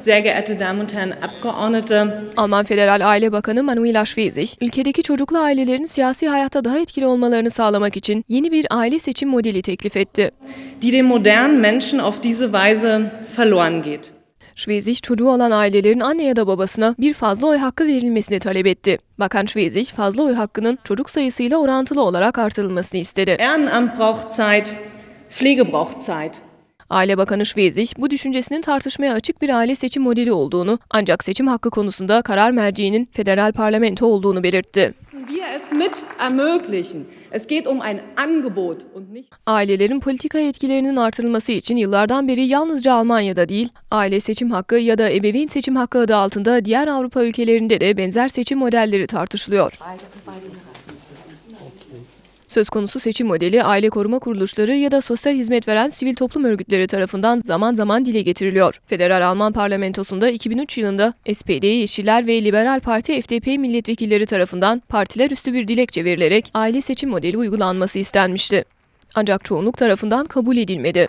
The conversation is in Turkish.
sehr geehrte Damen und Herren Abgeordnete. Alman Federal Aile Bakanı Manuela Schwesig, ülkedeki çocuklu ailelerin siyasi hayatta daha etkili olmalarını sağlamak için yeni bir aile seçim modeli teklif etti. die den modernen Menschen auf diese Weise verloren geht. Schwesig, çocuğu olan ailelerin anne ya da babasına bir fazla oy hakkı verilmesini talep etti. Bakan Schwesig, fazla oy hakkının çocuk sayısıyla orantılı olarak artırılmasını istedi. Ehrenamt braucht Zeit, Pflege braucht Zeit. Aile Bakanı Schwesig, bu düşüncesinin tartışmaya açık bir aile seçim modeli olduğunu, ancak seçim hakkı konusunda karar merciğinin federal parlamento olduğunu belirtti. Um Ailelerin politika etkilerinin artırılması için yıllardan beri yalnızca Almanya'da değil, aile seçim hakkı ya da ebeveyn seçim hakkı adı altında diğer Avrupa ülkelerinde de benzer seçim modelleri tartışılıyor. Söz konusu seçim modeli aile koruma kuruluşları ya da sosyal hizmet veren sivil toplum örgütleri tarafından zaman zaman dile getiriliyor. Federal Alman parlamentosunda 2003 yılında SPD, Yeşiller ve Liberal Parti FDP milletvekilleri tarafından partiler üstü bir dilekçe verilerek aile seçim modeli uygulanması istenmişti. Ancak çoğunluk tarafından kabul edilmedi.